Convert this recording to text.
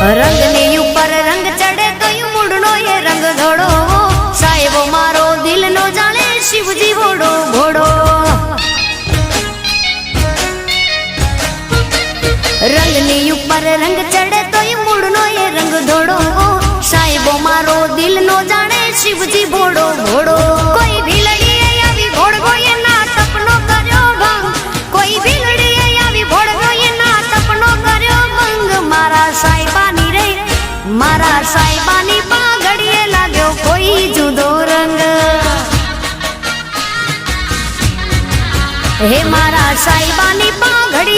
રંગની ઉપર રંગ ચડે કયું મૂળનો એ રંગ ધોળો સાહેબો, મારો દિલનો જાણે શિવજી ઘોડો ઘોડો. રંગની ઉપર રંગ ચડે તોય મૂળનો એ રંગ ધોડો સાહેબો, મારો દિલનો જાણે શિવજી ભોળો ભોળો મારા સાહેબાની પાઘડીએ લાગ્યો કોઈ જુદો રંગ. હે મારા સાહેબાની પાઘડીએ